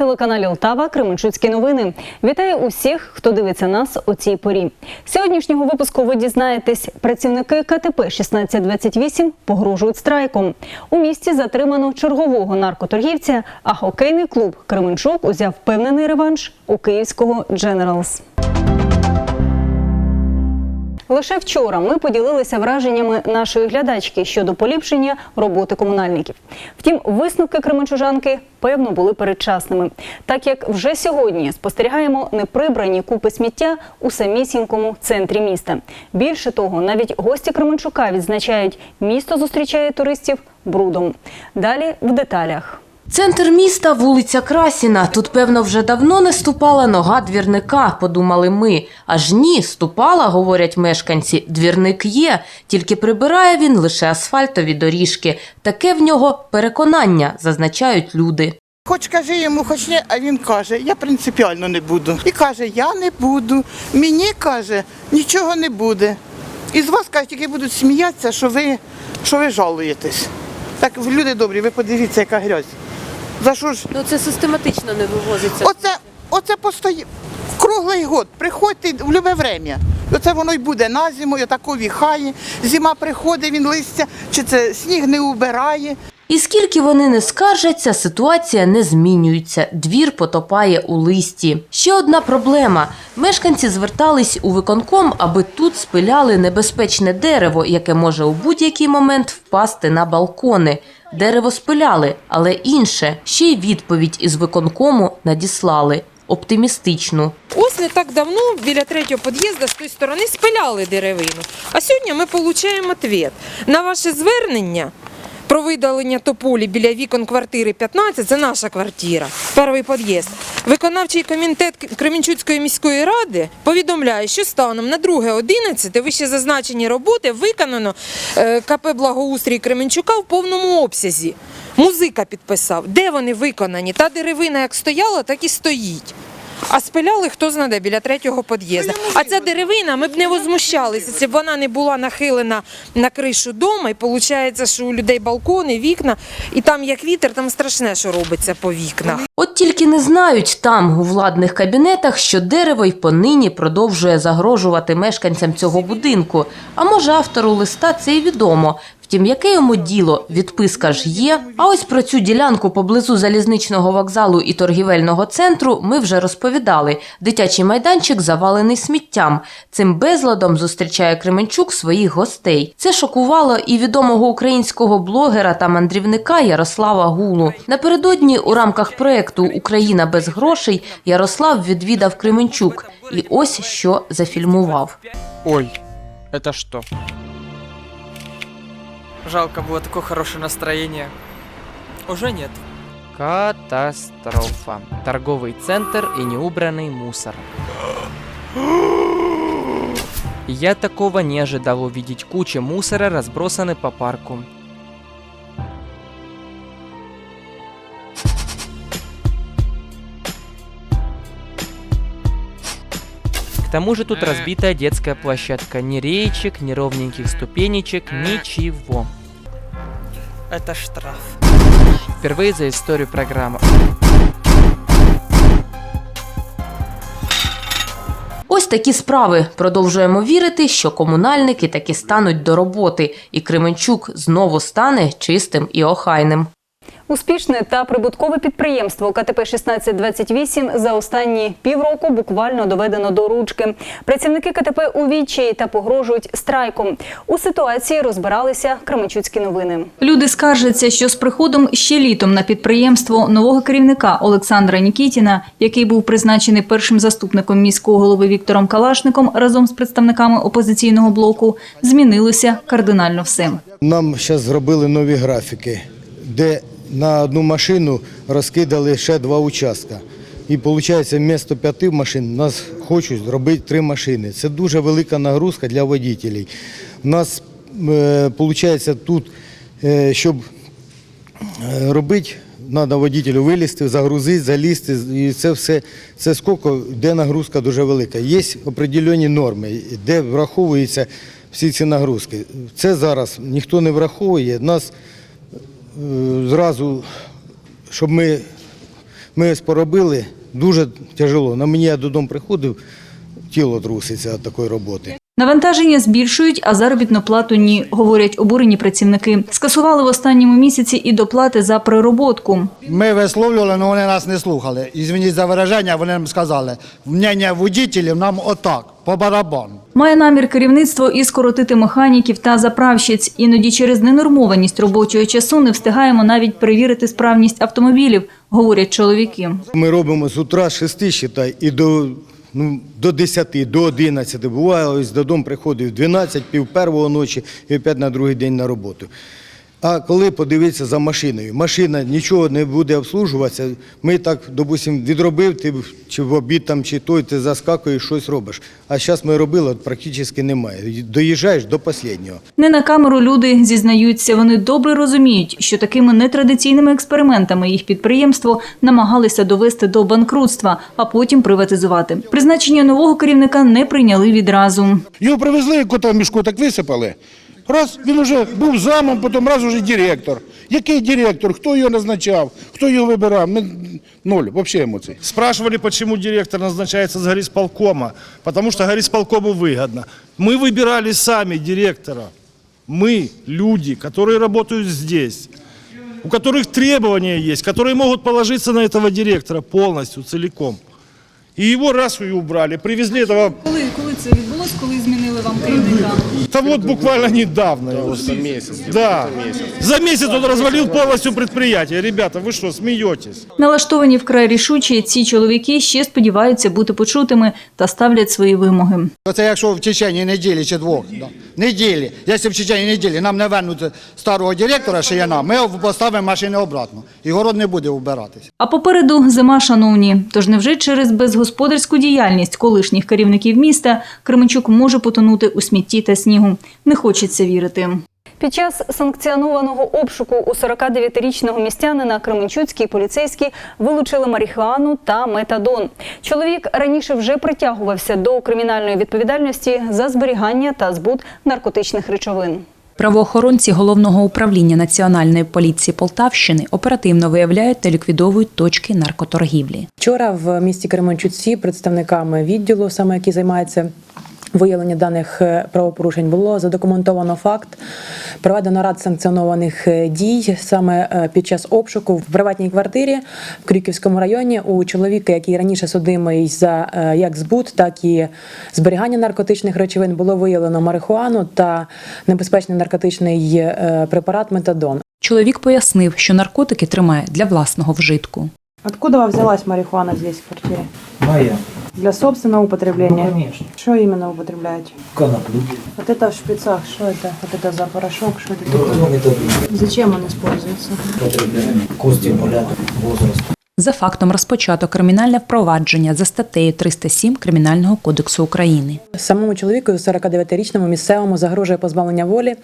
телеканалі Лтава Кременчуцькі новини. Вітаю усіх, хто дивиться нас у цій порі. Сьогоднішнього випуску ви дізнаєтесь, працівники КТП 1628 погрожують страйком. У місті затримано чергового наркоторгівця, а хокейний клуб Кременчук узяв впевнений реванш у київського Дженералс. Лише вчора ми поділилися враженнями нашої глядачки щодо поліпшення роботи комунальників. Втім, висновки кременчужанки певно були передчасними, так як вже сьогодні спостерігаємо неприбрані купи сміття у самісінькому центрі міста. Більше того, навіть гості Кременчука відзначають, місто зустрічає туристів брудом. Далі в деталях. Центр міста, вулиця Красіна. Тут, певно, вже давно не ступала нога двірника, подумали ми. Аж ні, ступала, говорять мешканці. Двірник є, тільки прибирає він лише асфальтові доріжки. Таке в нього переконання, зазначають люди. Хоч кажи йому, хоч не, а він каже, я принципіально не буду. І каже, я не буду. Мені каже, нічого не буде. І з вас каже, тільки будуть сміятися, що ви, що ви жалуєтесь. Так, люди добрі, ви подивіться, яка грязь. За що ж? Ну це систематично не вивозиться. Оце, оце постої... круглий год. Приходьте в любе время. Оце воно й буде на зиму, отако віхає. Зима приходить, він листя, чи це сніг не убирає. І скільки вони не скаржаться, ситуація не змінюється. Двір потопає у листі. Ще одна проблема. Мешканці звертались у виконком, аби тут спиляли небезпечне дерево, яке може у будь-який момент впасти на балкони. Дерево спиляли, але інше. Ще й відповідь із виконкому надіслали. Оптимістичну. Ось не так давно біля третього під'їзду з тої сторони спиляли деревину. А сьогодні ми отримуємо відповідь. На ваше звернення про видалення тополі біля вікон квартири 15, це наша квартира, перший під'їзд. Виконавчий комітет Кременчуцької міської ради повідомляє, що станом на 2.11 вище зазначені роботи виконано е, КП Благоустрій Кременчука в повному обсязі. Музика підписав. Де вони виконані? Та деревина як стояла, так і стоїть. А спиляли хто знаде біля третього під'їзду. А ця деревина, ми б не возмущалися, якщо б вона не була нахилена на кришу дома, і виходить, що у людей балкони, вікна, і там як вітер, там страшне, що робиться по вікнах. От тільки не знають там, у владних кабінетах, що дерево й понині продовжує загрожувати мешканцям цього будинку. А може, автору листа це і відомо. Втім, яке йому діло? Відписка ж є. А ось про цю ділянку поблизу залізничного вокзалу і торгівельного центру ми вже розповідали. Дитячий майданчик завалений сміттям. Цим безладом зустрічає Кременчук своїх гостей. Це шокувало і відомого українського блогера та мандрівника Ярослава Гулу. Напередодні у рамках проекту Україна без грошей Ярослав відвідав Кременчук. І ось що зафільмував. Ой, это что? Жалко было такое хорошее настроение. Уже нет. Катастрофа. Торговый центр и неубранный мусор. Я такого не ожидал увидеть. Куча мусора разбросаны по парку. К тому же тут разбитая детская площадка. Ни реечек, ни ровненьких ступенечек, ничего. Это штраф. Впервые за историю программы. Ось такі справи. Продовжуємо вірити, що комунальники таки стануть до роботи, і Кременчук знову стане чистим і охайним. Успішне та прибуткове підприємство КТП 1628 за останні півроку буквально доведено до ручки. Працівники КТП у відчаї та погрожують страйком. У ситуації розбиралися Кременчуцькі новини. Люди скаржаться, що з приходом ще літом на підприємство нового керівника Олександра Нікітіна, який був призначений першим заступником міського голови Віктором Калашником разом з представниками опозиційного блоку, змінилося кардинально все. Нам зараз зробили нові графіки, де на одну машину розкидали ще два участка. І виходить, вмісто п'яти машин нас хочуть зробити три машини. Це дуже велика нагрузка для водителів. У нас виходить тут, е, щоб е, робити, треба водителю вилізти, загрузити, залізти. І це все, це скільки, де нагрузка дуже велика. Є определені норми, де враховуються всі ці нагрузки. Це зараз ніхто не враховує. Нас е, зразу, щоб ми Ми поробили, дуже тяжело. На мені я додому приходив, тіло труситься від такої роботи. Навантаження збільшують, а заробітну плату ні, говорять обурені працівники. Скасували в останньому місяці і доплати за перероботку. Ми висловлювали, але вони нас не слухали. І звініть за вираження, вони нам сказали, мнення водителів нам отак, по барабану. Має намір керівництво і скоротити механіків та заправщиць. Іноді через ненормованість робочого часу не встигаємо навіть перевірити справність автомобілів, говорять чоловіки. Ми робимо з утра з 6, считай, і до, ну, до 10, до 11. Буває, ось додому приходив 12, пів первого ночі і опять на другий день на роботу. А коли подивитися за машиною, машина нічого не буде обслужуватися. Ми так, допустим, відробив ти чи в обід там, чи той, ти заскакуєш, щось робиш. А зараз ми робили, от практично немає. Доїжджаєш до останнього. Не на камеру люди зізнаються, вони добре розуміють, що такими нетрадиційними експериментами їх підприємство намагалися довести до банкрутства, а потім приватизувати. Призначення нового керівника не прийняли відразу. Його привезли, кота в мішку так висипали. Раз він вже був замом, потім раз уже директор. Який директор? Хто його назначав? Хто його вибирав? Ми ноль, взагалі емоцій. Спрашивали, почему директор назначается с горисполкома. Потому что горисполкому выгодно. Мы выбирали сами директора. Мы, люди, которые работают здесь, у которых требования есть, которые могут положиться на этого директора полностью, целиком. И его раз и убрали. Привезли этого... Коли коли це відбулось, коли змінили вам керівника? Та вот буквально недавно. его за месяц. Да. За месяц он развалил полностью предприятие. Ребята, вы что, смеетесь? Налаштовані вкрай рішучі, ці чоловіки ще сподіваються бути почутими та ставлять свої вимоги. Це якщо в течение неділі чи двох, да. Неділі, якщо в течение неділі нам не вернуть старого директора Шияна, ми поставимо машини обратно. І город не буде вбиратися. А попереду зима, шановні. Тож невже через безгосподарську діяльність колишніх керівників міста Кременчук може потонути у смітті та снігу? Не хочеться вірити. Під час санкціонованого обшуку у 49-річного містянина Кременчуцький поліцейські вилучили марихуану та метадон. Чоловік раніше вже притягувався до кримінальної відповідальності за зберігання та збут наркотичних речовин. Правоохоронці головного управління Національної поліції Полтавщини оперативно виявляють та ліквідовують точки наркоторгівлі. Вчора в місті Кременчуці представниками відділу, саме які займаються виявлення даних е, правопорушень, було задокументовано факт проведено рад санкціонованих е, дій саме е, під час обшуку в приватній квартирі в Крюківському районі у чоловіка, який раніше судимий за як збут, так і зберігання наркотичних речовин, було виявлено марихуану та небезпечний наркотичний препарат метадон. Чоловік пояснив, що наркотики тримає для власного вжитку. Откуда взялась марихуана здесь в квартире? Моя, Для собственного употребления? конечно. Что именно употребляете? Коноплю. Вот это в шприцах, что это? Вот это за порошок, что это такое? Потом это Зачем он используется? употребляем. Костимулятор возраст. За фактом розпочато кримінальне впровадження за статтею 307 Кримінального кодексу України. Самому чоловіку 49-річному місцевому загрожує позбавлення волі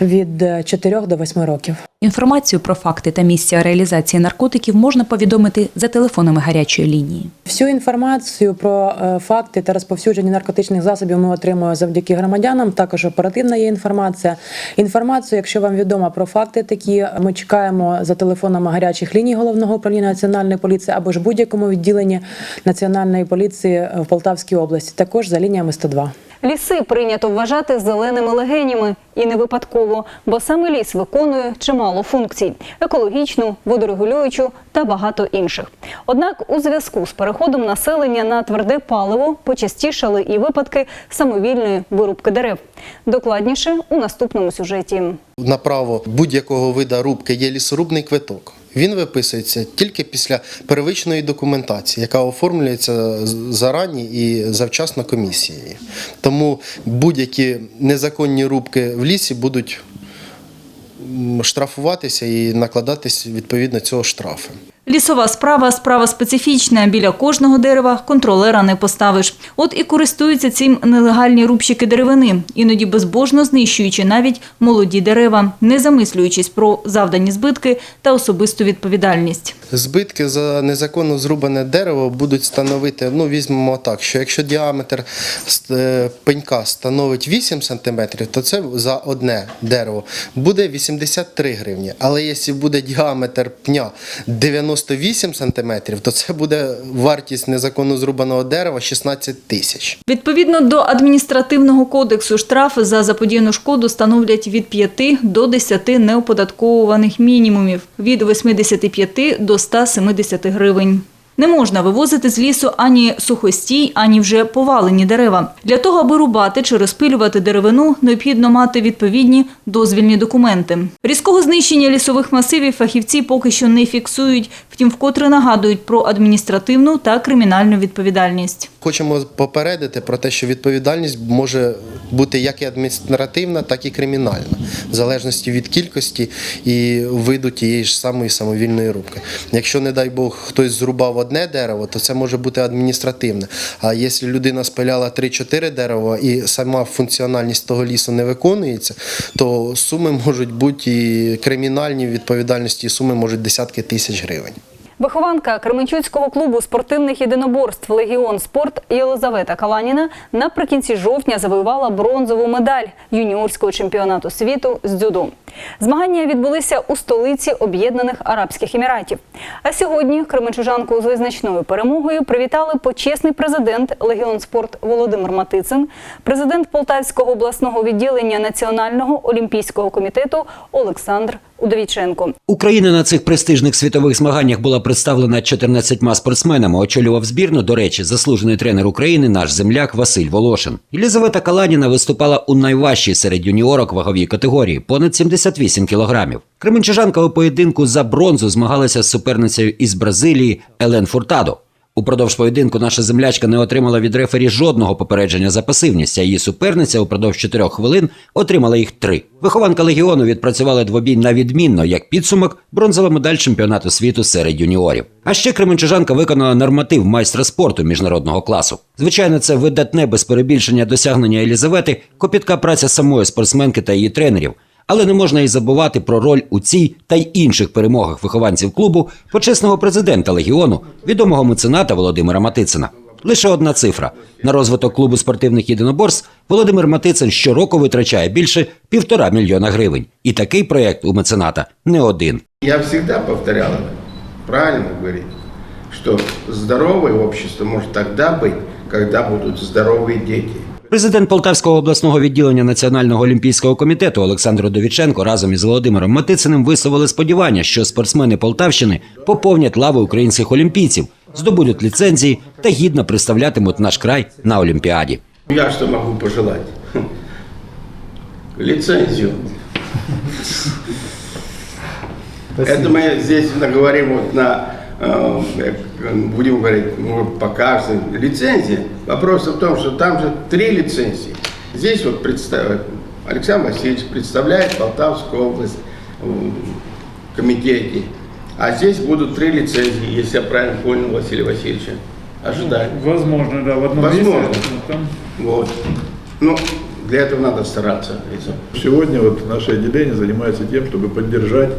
від 4 до 8 років. Інформацію про факти та місця реалізації наркотиків можна повідомити за телефонами гарячої лінії. Всю інформацію про е, факти та розповсюдження наркотичних засобів ми отримуємо завдяки громадянам. Також оперативна є інформація. Інформацію, якщо вам відомо про факти, такі ми чекаємо за телефонами гарячих ліній головного управління національної поліції або ж будь-якому відділенні національної поліції в Полтавській області. Також за лініями 102. Ліси прийнято вважати зеленими легенями і не випадково, бо саме ліс виконує чимало функцій: екологічну, водорегулюючу та багато інших. Однак, у зв'язку з переходом населення на тверде паливо почастішали і випадки самовільної вирубки дерев. Докладніше у наступному сюжеті. На право будь-якого вида рубки є лісорубний квиток. Він виписується тільки після первичної документації, яка оформлюється зарані і завчасно комісією. Тому будь-які незаконні рубки в лісі будуть штрафуватися і накладатись відповідно цього штрафи. Лісова справа справа специфічна. Біля кожного дерева контролера не поставиш. От і користуються цим нелегальні рубщики деревини, іноді безбожно знищуючи навіть молоді дерева, не замислюючись про завдані збитки та особисту відповідальність. Збитки за незаконно зрубане дерево будуть становити, ну візьмемо так, що якщо діаметр е, пенька становить 8 см, то це за одне дерево буде 83 гривні. Але якщо буде діаметр пня 98 см, то це буде вартість незаконно зрубаного дерева 16 тисяч. Відповідно до адміністративного кодексу, штрафи за заподіяну шкоду становлять від 5 до 10 неоподатковуваних мінімумів – від 85 до 170 гривень. Не можна вивозити з лісу ані сухостій, ані вже повалені дерева. Для того, аби рубати чи розпилювати деревину, необхідно мати відповідні дозвільні документи. Різкого знищення лісових масивів фахівці поки що не фіксують, втім вкотре нагадують про адміністративну та кримінальну відповідальність. Хочемо попередити про те, що відповідальність може бути як і адміністративна, так і кримінальна, в залежності від кількості і виду тієї ж самої самовільної рубки. Якщо, не дай Бог, хтось зрубав одне дерево, то це може бути адміністративне. А якщо людина спиляла 3-4 дерева і сама функціональність того лісу не виконується, то суми можуть бути і кримінальні відповідальності, і суми можуть десятки тисяч гривень. Вихованка Кременчуцького клубу спортивних єдиноборств Легіон Спорт Єлизавета Каланіна наприкінці жовтня завоювала бронзову медаль юніорського чемпіонату світу з дзюдо. Змагання відбулися у столиці Об'єднаних Арабських Еміратів. А сьогодні кременчужанку з визначною перемогою привітали почесний президент Легіон Спорт Володимир Матицин, президент Полтавського обласного відділення Національного олімпійського комітету Олександр Удовіченко. Україна на цих престижних світових змаганнях була представлена 14 спортсменами. Очолював збірну, до речі, заслужений тренер України, наш земляк Василь Волошин. Єлізавета Каланіна виступала у найважчій серед юніорок ваговій категорії понад 78 кілограмів. Кременчужанка у поєдинку за бронзу змагалася з суперницею із Бразилії Елен Фуртадо. Упродовж поєдинку наша землячка не отримала від рефері жодного попередження за пасивність, а її суперниця упродовж 4 хвилин отримала їх три. Вихованка легіону відпрацювала двобій на відмінно, як підсумок, бронзова медаль чемпіонату світу серед юніорів. А ще кременчужанка виконала норматив майстра спорту міжнародного класу. Звичайно, це видатне без перебільшення досягнення Елізавети, копітка праця самої спортсменки та її тренерів. Але не можна і забувати про роль у цій та й інших перемогах вихованців клубу почесного президента легіону, відомого мецената Володимира Матицина. Лише одна цифра на розвиток клубу спортивних єдиноборств Володимир Матицин щороку витрачає більше півтора мільйона гривень. І такий проєкт у мецената не один. Я всегда повторял это. Правильно говорить, что здоровое общество может тогда быть, когда будут здоровые дети. Президент Полтавського обласного відділення Національного олімпійського комітету Олександр Удовіченко разом із Володимиром Матициним висловили сподівання, що спортсмени Полтавщини поповнять лаву українських олімпійців, здобудуть ліцензії та гідно представлятимуть наш край на Олімпіаді. Я что могу пожелать? Хм. Лицензию. Это мы здесь наговорим вот на, э, э, будем говорить, ну, по каждой лицензии. Вопрос в том, что там же три лицензии. Здесь вот представ- Александр Васильевич представляет Полтавскую область в комитете. А здесь будут три лицензии, если я правильно понял Василия Васильевича. Ожидаем. Возможно, да, в одном Возможно. месте. Там Вот. Ну, для этого надо стараться. Сегодня вот наше отделение занимается тем, чтобы поддержать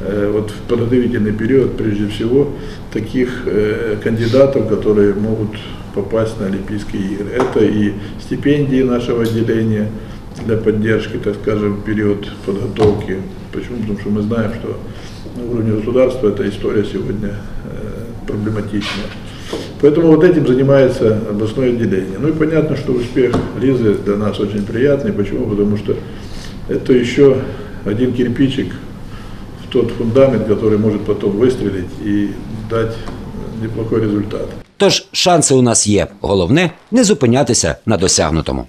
э, вот в подготовительный период, прежде всего, таких э, кандидатов, которые могут попасть на Олимпийские игры. Это и стипендии нашего отделения для поддержки, так скажем, период подготовки. Почему? Потому что мы знаем, что на уровне государства эта история сегодня э, проблематичная. Поэтому вот этим занимается областное отделение. Ну и понятно, что успех Лизы для нас очень приятный. Почему? Потому что это еще один кирпичик в тот фундамент, который может потом выстрелить и дать неплохой результат. Тож шанси у нас є. Головне не зупинятися на досягнутому.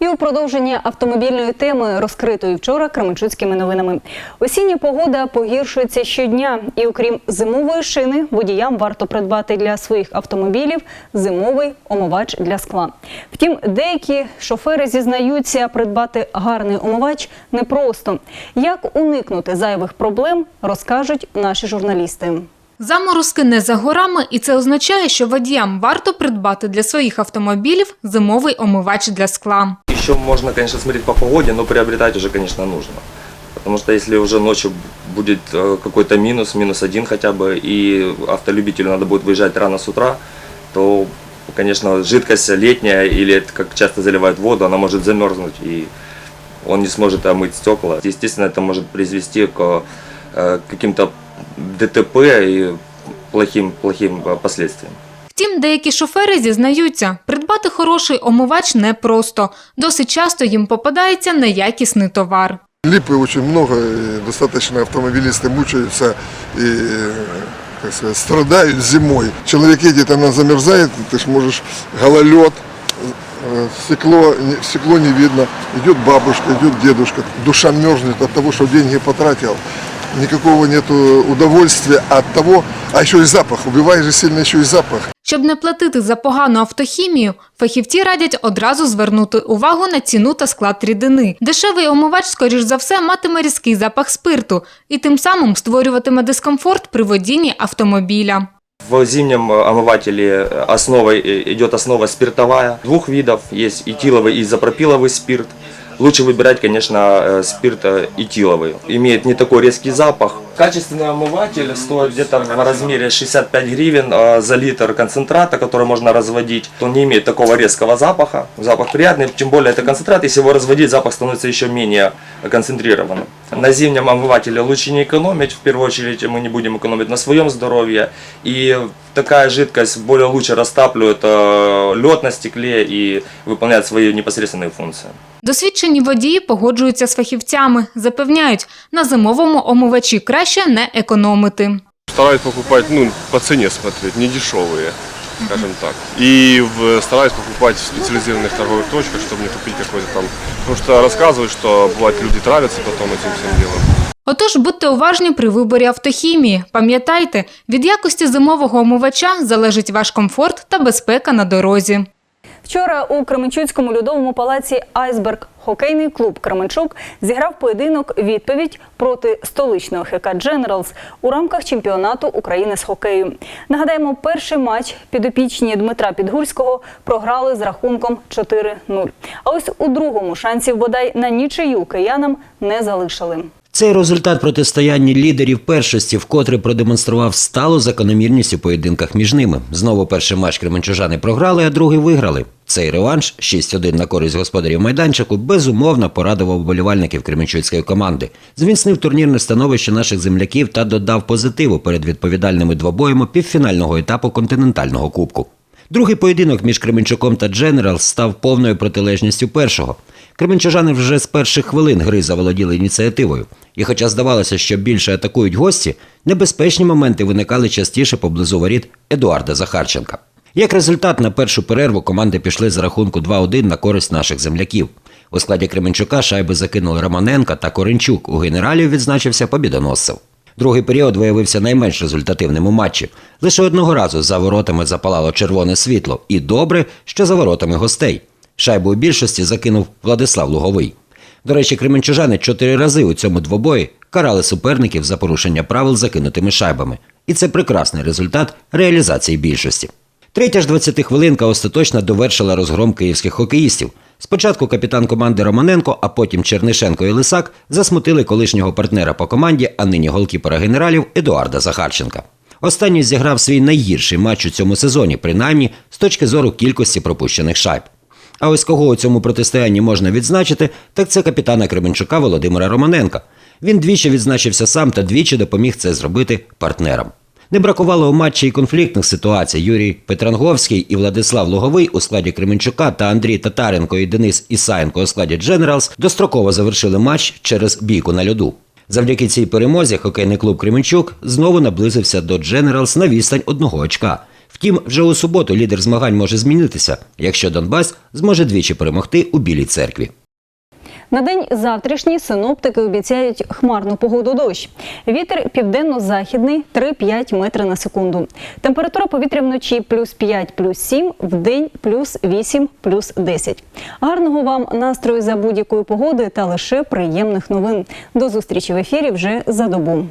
І у продовження автомобільної теми, розкритої вчора Кременчуцькими новинами. Осіння погода погіршується щодня, і окрім зимової шини, водіям варто придбати для своїх автомобілів зимовий омивач для скла. Втім, деякі шофери зізнаються, придбати гарний омивач непросто. Як уникнути зайвих проблем, розкажуть наші журналісти. Заморозки не за горами, і це означає, що водіям варто придбати для своїх автомобілів зимовий омивач для скла. Еще можно, конечно, смотреть по погоде, но приобретать уже, конечно, нужно. Потому что если уже ночью будет э, какой-то минус, минус один хотя бы, и автолюбителю надо будет выезжать рано с утра, то, конечно, жидкость летняя или это как часто заливают воду, она может замерзнуть и он не сможет омыть стекла. Естественно, это может привести к э, каким-то ДТП и плохим, плохим э, последствиям. Втім, деякі шофери зізнаються, придбати хороший омивач непросто. Досить часто їм попадається неякісний товар. Липы очень много, и достаточно автомобилисты мучаются и э, как сказать, страдают зимой. Человек едет, она замерзает, ты ж можешь гололед, э, стекло, не- стекло не видно. Идет бабушка, идет дедушка, душа мерзнет от того, что деньги потратил. Никакого нету удовольствия от того, а еще и запах, убивает же сильно еще и запах. Щоб не платити за погану автохімію, фахівці радять одразу звернути увагу на ціну та склад рідини. Дешевий омивач, скоріш за все, матиме різкий запах спирту і тим самим створюватиме дискомфорт при водінні автомобіля. В зимнем э, омывателе э, основой э, идет основа спиртовая. Двух видов есть этиловый и изопропиловый спирт. Лучше выбирать, конечно, э, спирт э, этиловый. Имеет не такой резкий запах. Качественный омыватель стоит где-то в размере 65 гривен э, за литр концентрата, который можно разводить. Он не имеет такого резкого запаха. Запах приятный, тем более это концентрат. Если его разводить, запах становится еще менее концентрированным. На зимнем омывателе лучше не экономить. В первую очередь мы не будем экономить на своем здоровье. И такая жидкость более лучше растапливает лед на стекле и выполняет свои непосредственные функции. Досвідчені водії погоджуються з фахівцями, запевняють, на зимовому омивачі краще не економити. Стараюсь покупать, ну, по цене смотреть, не дешевые, скажем так. И в- стараюсь покупать в специализированных торговых точках, чтобы не купить какой-то там... Потому что рассказывают, что бывает люди травятся потом этим всем делом. Отож, будьте уважні при виборі автохімії. Пам'ятайте, від якості зимового омивача залежить ваш комфорт та безпека на дорозі. Вчора у Кременчуцькому льодовому палаці Айсберг хокейний клуб Кременчук зіграв поєдинок відповідь проти столичного ХК Дженералс у рамках чемпіонату України з хокею. Нагадаємо, перший матч підопічні Дмитра Підгурського програли з рахунком 4-0. А ось у другому шансів бодай на нічию киянам не залишили. Цей результат протистояння лідерів першості вкотре продемонстрував сталу закономірність у поєдинках між ними. Знову перший матч кременчужани програли, а другий виграли. Цей реванш 6-1 на користь господарів майданчику безумовно порадував вболівальників кременчуцької команди. Зміцнив турнірне становище наших земляків та додав позитиву перед відповідальними двобоями півфінального етапу континентального кубку. Другий поєдинок між Кременчуком та Дженерал став повною протилежністю першого. Кременчужани вже з перших хвилин гри заволоділи ініціативою. І хоча здавалося, що більше атакують гості, небезпечні моменти виникали частіше поблизу воріт Едуарда Захарченка. Як результат, на першу перерву команди пішли з рахунку 2-1 на користь наших земляків. У складі Кременчука шайби закинули Романенка та Коренчук. У генералів відзначився побідоносцев. Другий період виявився найменш результативним у матчі. Лише одного разу за воротами запалало червоне світло, і добре, що за воротами гостей. Шайбу у більшості закинув Владислав Луговий. До речі, кременчужани чотири рази у цьому двобої карали суперників за порушення правил закинутими шайбами. І це прекрасний результат реалізації більшості. Третя ж 20 хвилинка остаточно довершила розгром київських хокеїстів. Спочатку капітан команди Романенко, а потім Чернишенко і Лисак засмутили колишнього партнера по команді, а нині голкіпера генералів Едуарда Захарченка. Останній зіграв свій найгірший матч у цьому сезоні, принаймні з точки зору кількості пропущених шайб. А ось кого у цьому протистоянні можна відзначити, так це капітана Кременчука Володимира Романенка. Він двічі відзначився сам та двічі допоміг це зробити партнерам. Не бракувало у матчі і конфліктних ситуацій. Юрій Петранговський і Владислав Луговий у складі Кременчука та Андрій Татаренко і Денис Ісаєнко у складі Дженералс достроково завершили матч через бійку на льоду. Завдяки цій перемозі хокейний клуб Кременчук знову наблизився до Дженералс на відстань одного очка. Втім, вже у суботу лідер змагань може змінитися, якщо Донбас зможе двічі перемогти у Білій церкві. На день завтрашній синоптики обіцяють хмарну погоду дощ. Вітер південно-західний 3-5 метри на секунду. Температура повітря вночі плюс 5, плюс 7, в день плюс 8, плюс 10. Гарного вам настрою за будь-якої погоди та лише приємних новин. До зустрічі в ефірі вже за добу.